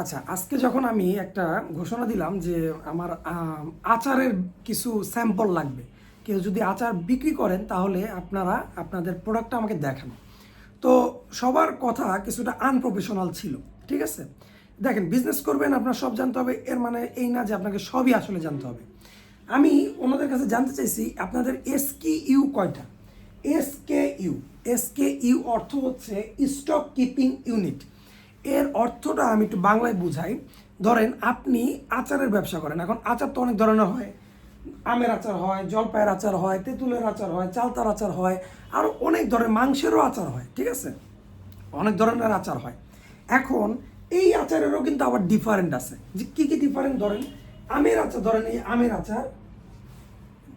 আচ্ছা আজকে যখন আমি একটা ঘোষণা দিলাম যে আমার আচারের কিছু স্যাম্পল লাগবে, কেউ যদি আচার বিক্রি করেন তাহলে আপনারা আপনাদের প্রোডাক্টটা আমাকে দেখান। তো সবার কথা কিছুটা আনপ্রফেশনাল ছিল, ঠিক আছে? দেখেন বিজনেস করবেন আপনার সব জানতে হবে, এর মানে এই না যে আপনাকে সবই আসলে জানতে হবে। আমি ওনাদের কাছে জানতে চাইছি, আপনাদের এস কি ইউ কয়টা? S K U S K U অর্থ হচ্ছে স্টক কিপিং ইউনিট এর অর্থটা আমি একটু বাংলায় বুঝাই। ধরেন আপনি আচারের ব্যবসা করেন। এখন আচার তো অনেক ধরনের হয়। আমের আচার হয়, জলপাইয়ের আচার হয়, তেঁতুলের আচার হয়, চালতার আচার হয় আরও অনেক ধরনের মাংসেরও আচার হয়, ঠিক আছে? অনেক ধরনের আচার হয়। এখন এই আচারেরও কিন্তু আবার ডিফারেন্ট আছে। যে কী কী ডিফারেন্ট ধরেন? আমের আচার, ধরেন এই আমের আচার।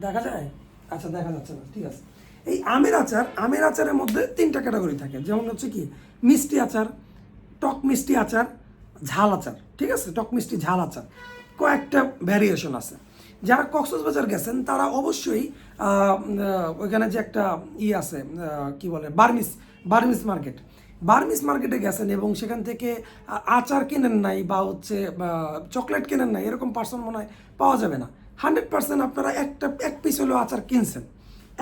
দেখা যায়? আচ্ছা দেখা যাচ্ছে না, ঠিক আছে। এই আমের আচার, আমের আচারের মধ্যে তিনটা ক্যাটাগরি থাকে। যেমন হচ্ছে কি, মিষ্টি আচার টক মিষ্টি আচার, ঝাল আচার, ঠিক আছে? টক মিষ্টি, ঝাল আচার। কয়েকটা ভ্যারিয়েশন আছে। যারা কক্সবাজার গেছেন, তারা অবশ্যই ওইখানে যে একটা ই আছে কি বলে, বার্মিস বার্মিস মার্কেট। বার্মিস মার্কেটে গেছেন এবং সেখান থেকে আচার কেনেন নাই বা হচ্ছে চকলেট কেনেন নাই, এরকম পার্সন মনে হয় পাওয়া যাবে না। হান্ড্রেড পার্সেন্ট আপনারা একটা, এক পিস হলেও আচার কিনছেন।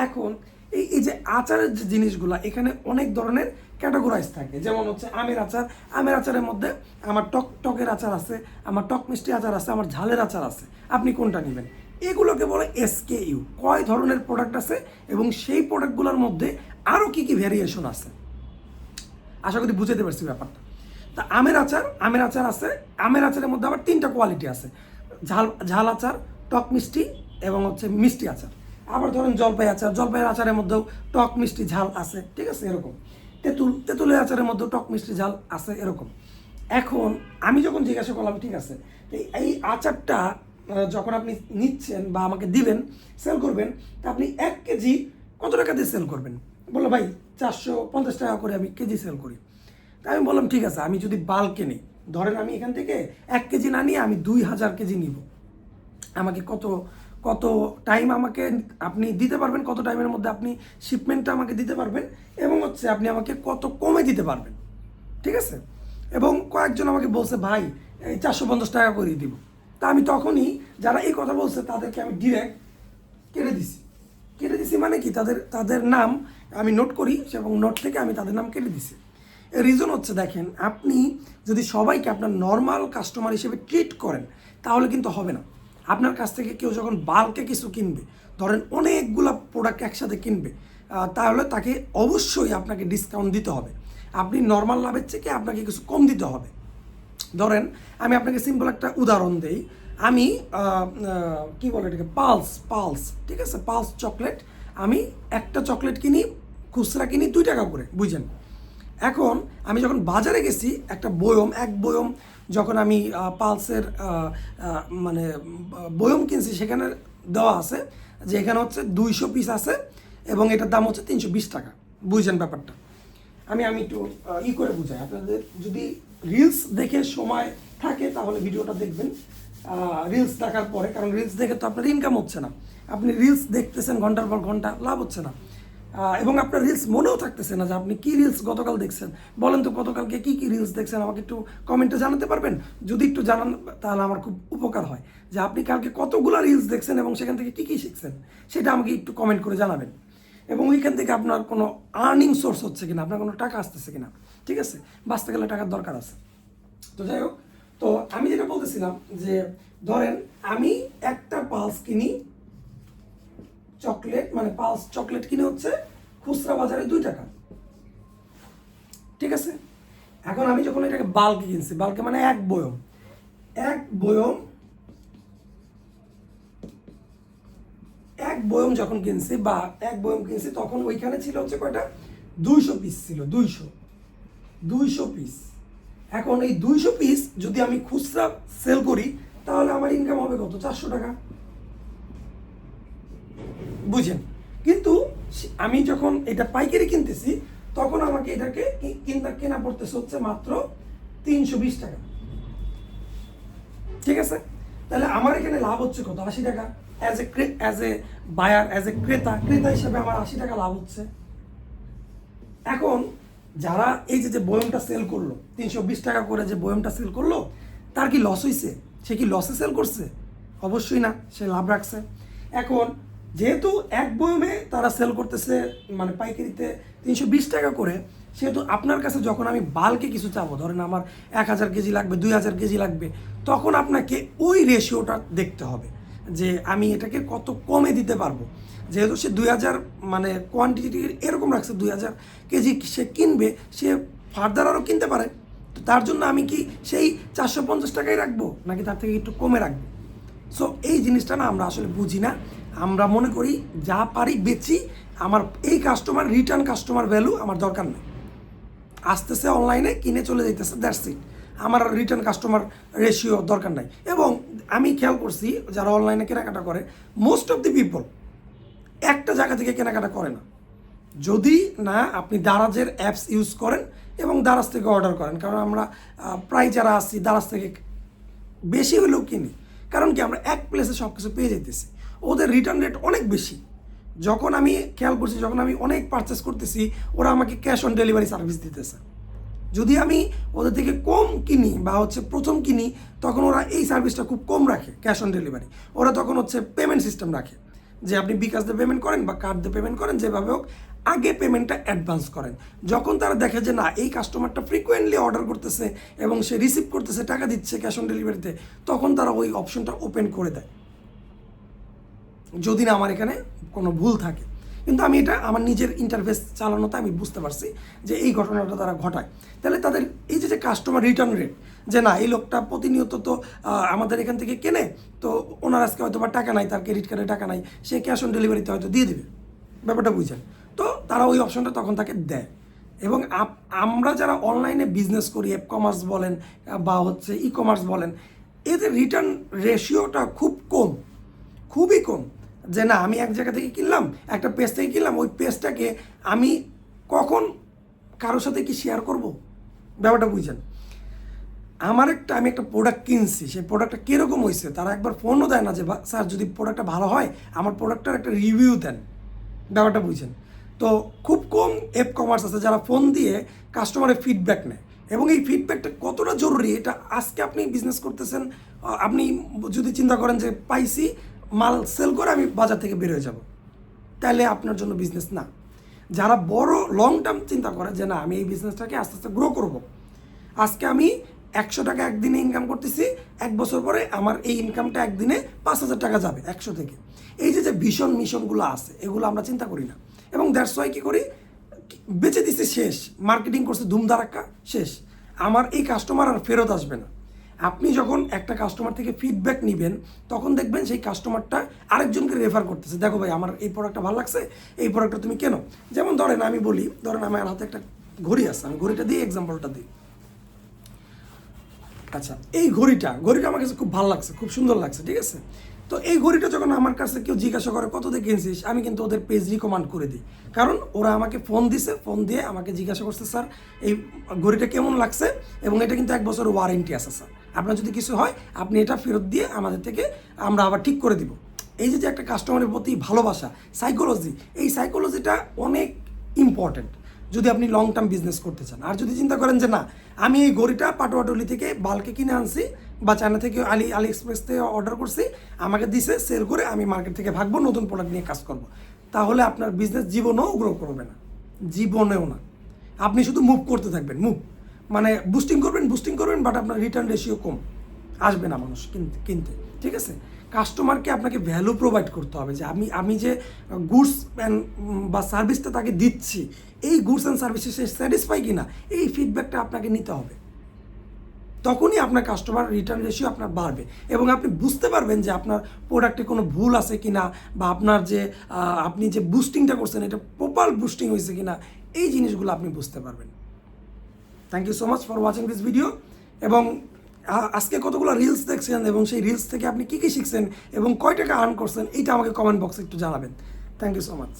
এখন, এই এই যে আচারের যে জিনিসগুলো, এখানে অনেক ধরনের ক্যাটাগরাইজ থাকে। যেমন হচ্ছে আমের আচার। আমের আচারের মধ্যে আমার টক, টকের আচার আছে, আমার টক মিষ্টি আচার আছে, আমার ঝালের আচার আছে। আপনি কোনটা নেবেন? এগুলোকে বলে এসকে ইউ কয় ধরনের প্রোডাক্ট আছে এবং সেই প্রোডাক্টগুলোর মধ্যে আরও কী কী ভ্যারিয়েশন আছে? আশা করি বুঝাতে পারছি ব্যাপারটা। তা আমের আচার আমের আচার আছে, আমের আচারের মধ্যে আবার তিনটা কোয়ালিটি আছে। ঝাল ঝাল আচার, টক মিষ্টি এবং হচ্ছে মিষ্টি আচার। আবার ধরেন জলপাই আচার। জলপাইয়ের আচারের মধ্যেও টক, মিষ্টি, ঝাল আছে, ঠিক আছে, এরকম। তেঁতুল, তেঁতুলের আচারের মধ্যে টক মিষ্টি ঝাল আছে এরকম। এখন আমি যখন জিজ্ঞাসা করলাম, ঠিক আছে? এই আচারটা যখন আপনি নিচ্ছেন বা আমাকে দিবেন সেল করবেন, তা আপনি এক কেজি কত টাকা দিয়ে সেল করবেন? বলল, ভাই, চারশো পঞ্চাশ টাকা করে আমি কেজি সেল করি। তা আমি বললাম, ঠিক আছে, আমি যদি বাল্কে নিই, ধরেন আমি এখান থেকে এক কেজি না নিয়ে আমি দুই হাজার কেজি নিব। আমাকে কত কত টাইম আমাকে আপনি দিতে পারবেন, কত টাইমের মধ্যে আপনি শিপমেন্টটা আমাকে দিতে পারবেন এবং হচ্ছে আপনি আমাকে কত কমে দিতে পারবেন। ঠিক আছে? এবং কয়েকজন আমাকে বলছে, ভাই, এই চারশো পঞ্চাশ টাকা করিয়ে দিব। তা আমি তখনই যারা এই কথা বলছে, তাদেরকে আমি ডিরেক্ট কেটে দিছি। কেটে দিছি মানে কি? তাদের তাদের নাম আমি নোট করি এবং নোট থেকে আমি তাদের নাম কেটে দিছি। এর রিজন হচ্ছে, দেখেন, আপনি যদি সবাইকে আপনার নর্মাল কাস্টমার হিসেবে ট্রিট করেন, তাহলে কিন্তু হবে না। আপনার কাছ থেকে কেউ যখন বাল্কে কিছু কিনবে, ধরেন অনেকগুলো প্রোডাক্ট একসাথে কিনবে তাহলে তাকে অবশ্যই আপনাকে ডিসকাউন্ট দিতে হবে। আপনি নর্মাল লাভের থেকে আপনাকে কিছু কম দিতে হবে। ধরেন, আমি আপনাকে সিম্পল একটা উদাহরণ দেই। আমি কি বলে এটাকে? পালস পালস, ঠিক আছে? Pulse chocolate. আমি একটা চকলেট কিনি, খুচরা কিনি দুই টাকা করে, বুঝেন? এখন আমি যখন বাজারে গেছি, একটা বয়ম, এক বয়ম যখন আমি পালসের মানে বয়ম কিনছি, সেখানে দেওয়া আছে যে এখানে হচ্ছে দুইশো পিস আছে এবং এটার দাম হচ্ছে তিনশো বিশ টাকা। বুঝছেন ব্যাপারটা। আমি আমি একটু ই করে বুঝাই। আপনাদের যদি রিলস দেখে সময় থাকে, তাহলে ভিডিওটা দেখবেন। রিলস দেখার পরে, কারণ রিলস দেখে তো আপনার ইনকাম হচ্ছে না। আপনি রিলস দেখতেছেন, ঘণ্টার পর ঘণ্টা লাভ হচ্ছে না। এবং আপনার রিলস মনেও থাকতেছে না যে আপনি কি রিলস গতকাল দেখছেন। বলেন তো গতকালকে কি কি রিলস দেখছেন, আমাকে একটু কমেন্টে জানাতে পারবেন? যদি একটু জানান, তাহলে আমার খুব উপকার হয়। যে আপনি কালকে কতগুলো রিলস দেখছেন এবং সেখান থেকে কি কি শিখছেন, সেটা আমাকে একটু কমেন্ট করে জানাবেন। এবং ওইখান থেকে আপনার কোনো আর্নিং সোর্স হচ্ছে কিনা, আপনার কোনো টাকা আসতেছে কিনা, ঠিক আছে? বাঁচতে গেলে টাকার দরকার আছে। তো যাই হোক, তো আমি যেটা বলতেছিলাম যে, ধরেন আমি একটা পালস কিনি চকলেট মানে পালস চকলেট কিনে হচ্ছে খুচরা বাজারে দুই টাকা। ঠিক আছে? এখন আমি যখন এটাকে বাল্কে কিনছি বাল্কে মানে এক বয়ম। এক বয়ম এক বয়ম যখন কিনছি বা এক বয়ম কিনছি, তখন ওইখানে ছিল হচ্ছে কয়টা? দুইশো পিস ছিল, দুইশো। দুইশো পিস এখন এই দুইশো পিস যদি আমি খুচরা সেল করি, তাহলে আমার ইনকাম হবে কত? চারশো টাকা। বুঝেন। কিন্তু আমি যখন এটা পাইকারি কিনতেছি, তখন আমাকে এটাকে কিনতে কেনা পড়তেছে হচ্ছে মাত্র তিনশো বিশ টাকা। ঠিক আছে? তাহলে আমার এখানে লাভ হচ্ছে কত? আশি টাকা। As a as a buyer as a ক্রেতা ক্রেতা হিসেবে আমার আশি টাকা লাভ হচ্ছে। এখন যারা এই যে যে বয়মটা সেল করল, তিনশো বিশ টাকা করে যে বয়মটা সেল করল, তার কি লস হয়েছে সে কি লসে সেল করছে? অবশ্যই না, সে লাভ রাখছে। এখন যেহেতু এক বয়মে তারা সেল করতেছে মানে পাইকারিতে তিনশো বিশ টাকা করে, সেহেতু আপনার কাছে যখন আমি বালকে কিছু চাবো, ধরেন আমার এক হাজার কেজি লাগবে, দুই হাজার কেজি লাগবে, তখন আপনাকে ওই রেশিওটা দেখতে হবে যে আমি এটাকে কত কমে দিতে পারব। যেহেতু সে দুই হাজার মানে কোয়ান্টিটি এরকম রাখছে, দুই হাজার কেজি সে কিনবে, সে ফার্দার আরও কিনতে পারে। তো তার জন্য আমি কি সেই চারশো পঞ্চাশ টাকাই রাখব, নাকি তার থেকে একটু কমে রাখব? সো এই জিনিসটা না আমরা আসলে বুঝি না। আমরা মনে করি যা পারি বেচি, আমার এই কাস্টমার রিটার্ন কাস্টমার ভ্যালু আমার দরকার নেই। আসতেছে অনলাইনে কিনে চলে যাইতেছে দ্যাটস ইট আমার রিটার্ন কাস্টমার রেশিও দরকার নাই। এবং আমি খেয়াল করছি, যারা অনলাইনে কেনাকাটা করে মোস্ট অফ দি পিপল একটা জায়গা থেকে কেনাকাটা করে না। যদি না, আপনি দারাজের অ্যাপস ইউজ করেন এবং দারাজ থেকে অর্ডার করেন। কারণ আমরা প্রায় যারা আসছি দারাজ থেকে বেশি হলেও কিনি। কারণ কি, আমরা এক প্লেসে সব কিছু পেয়ে যেতেছি ওদের রিটার্ন রেট অনেক বেশি। যখন আমি খেয়াল করছি, যখন আমি অনেক পারচেস করতেছি, ওরা আমাকে ক্যাশ অন ডেলিভারি সার্ভিস দিতেছে। যদি আমি ওদের থেকে কম কিনি বা হচ্ছে প্রথম কিনি, তখন ওরা এই সার্ভিসটা খুব কম রাখে ক্যাশ অন ডেলিভারি ওরা তখন হচ্ছে পেমেন্ট সিস্টেম রাখে। যে আপনি বিকাশ দিয়ে পেমেন্ট করেন বা কার্ড দিয়ে পেমেন্ট করেন, যেভাবে হোক, আগে পেমেন্টটা অ্যাডভান্স করেন। যখন তারা দেখে যে না, এই কাস্টমারটা ফ্রিকোয়েন্টলি অর্ডার করতেছে এবং সে রিসিভ করতেছে, টাকা দিচ্ছে ক্যাশ অন ডেলিভারিতে তখন তারা ওই অপশনটা ওপেন করে দেয়। যদি না আমার এখানে কোনো ভুল থাকে। কিন্তু আমি এটা আমার নিজের ইন্টারফেস চালানোতে আমি বুঝতে পারছি যে এই ঘটনাটা তারা ঘটায়। তাহলে তাদের এই যে যে কাস্টমার রিটার্ন রেট যে না, এই লোকটা প্রতিনিয়ত তো আমাদের এখান থেকে কেনে, তো ওনার আজকে হয়তো বা টাকা নাই, তার ক্রেডিট কার্ডে টাকা নাই, সে ক্যাশ অন ডেলিভারিতে হয়তো দিয়ে দেবে। ব্যাপারটা বুঝছেন? তো তারা ওই অপশনটা তখন তাকে দেয়। এবং আমরা যারা অনলাইনে বিজনেস করি অ্যাপ কমার্স বলেন বা হচ্ছে ই কমার্স বলেন, এদের রিটার্ন রেশিওটা খুব কম। খুবই কম। যে না, আমি এক জায়গা থেকে কিনলাম, একটা পেজ থেকে কিনলাম, ওই পেজটাকে আমি কখন কারোর সাথে কি শেয়ার করব? ব্যাপারটা বুঝছেন? আমার একটা, আমি একটা প্রোডাক্ট কিনছি, সেই প্রোডাক্টটা কীরকম হয়েছে তারা একবার ফোনও দেয় না যে স্যার, যদি প্রোডাক্টটা ভালো হয়, আমার প্রোডাক্টটার একটা রিভিউ দেন। ব্যাপারটা বুঝছেন? তো খুব কম অ্যাপ কমার্স আছে যারা ফোন দিয়ে কাস্টমারের ফিডব্যাক নেয়। এবং এই ফিডব্যাকটা কতটা জরুরি, এটা আজকে আপনি বিজনেস করতেছেন আপনি যদি চিন্তা করেন যে পাইছি মাল সেল করে আমি বাজার থেকে বের হয়ে যাব। তাহলে আপনার জন্য বিজনেস না। যারা বড় লং টার্ম চিন্তা করে যে না, আমি এই বিজনেসটাকে আস্তে আস্তে গ্রো করব। আজকে আমি একশো টাকা একদিনে ইনকাম করতেছি, এক বছর পরে আমার এই ইনকামটা একদিনে পাঁচ হাজার টাকা যাবে, একশো থেকে। এই যে যে ভীষণ মিশনগুলো আছে, এগুলো আমরা চিন্তা করি না। এবং দ্যাটস ওয়াই কী করি? বেঁচে দিছে শেষ। মার্কেটিং করছে ধুমধারাক্কা শেষ। আমার এই কাস্টমার আর ফেরত আসবে না। আপনি যখন একটা কাস্টমার থেকে ফিডব্যাক নেবেন, তখন দেখবেন সেই কাস্টমারটা আরেকজনকে রেফার করতেছে। দেখো ভাই, আমার এই প্রোডাক্টটা ভালো লাগছে, এই প্রোডাক্টটা তুমি কেন? যেমন ধরেন আমি বলি, ধরেন আমার হাতে একটা ঘড়ি আছে, আমি ঘড়িটা দিই এক্সাম্পলটা দিই। আচ্ছা এই ঘড়িটা ঘড়িটা আমার কাছে খুব ভালো লাগছে, খুব সুন্দর লাগছে, ঠিক আছে? তো এই ঘড়িটা যখন আমার কাছে কেউ জিজ্ঞাসা করে, কত দিয়ে কিনছিস? আমি কিন্তু ওদের পেজ রিকমান্ড করে দিই। কারণ ওরা আমাকে ফোন দিছে ফোন দিয়ে আমাকে জিজ্ঞাসা করছে, স্যার, এই ঘড়িটা কেমন লাগছে? এবং এটা কিন্তু এক বছর ওয়ারেন্টি আছে, স্যার। আপনার যদি কিছু হয়, আপনি এটা ফেরত দিয়ে আমাদের থেকে আমরা আবার ঠিক করে দিব। এই যে একটা কাস্টমারের প্রতি ভালোবাসা সাইকোলজি এই সাইকোলজিটা অনেক ইম্পর্ট্যান্ট যদি আপনি লং টার্ম বিজনেস করতে চান। আর যদি চিন্তা করেন যে না, আমি এই ঘড়িটা পাটোয়াটলি থেকে বালকে কিনে আনছি বা চায়না থেকে আলি আলি এক্সপ্রেস থেকে অর্ডার করছি, আমাকে দিছে সেল করে আমি মার্কেট থেকে ভাগবো, নতুন প্রোডাক্ট নিয়ে কাজ করব। তাহলে আপনার বিজনেস জীবনেও গ্রো করবে না। জীবনেও না। আপনি শুধু মুভ করতে থাকবেন মুভ মানে বুস্টিং করবেন বুস্টিং করবেন বাট আপনার রিটার্ন রেশিও কম। আসবে না মানুষ, কিনতে কিনতে। ঠিক আছে? কাস্টমারকে আপনাকে ভ্যালু প্রোভাইড করতে হবে যে আমি আমি যে গুডস অ্যান্ড বা সার্ভিসটা তাকে দিচ্ছি, এই গুডস অ্যান্ড সার্ভিসে সে স্যাটিসফাই কিনা, এই ফিডব্যাকটা আপনাকে নিতে হবে। তখনই আপনার কাস্টমার রিটার্ন রেশিও আপনার বাড়বে। এবং আপনি বুঝতে পারবেন যে আপনার প্রোডাক্টে কোনো ভুল আছে কিনা, বা আপনার যে আপনি যে বুস্টিংটা করছেন, এটা প্রপার বুস্টিং হয়েছে কি না এই জিনিসগুলো আপনি বুঝতে পারবেন। Thank you so much for watching this video এবং আজকে কতগুলো রিলস দেখছেন এবং সেই রিলস থেকে আপনি কী কী শিখছেন এবং কয় টাকা আর্ন করছেন, এইটা আমাকে কমেন্ট বক্সে একটু জানাবেন। Thank you so much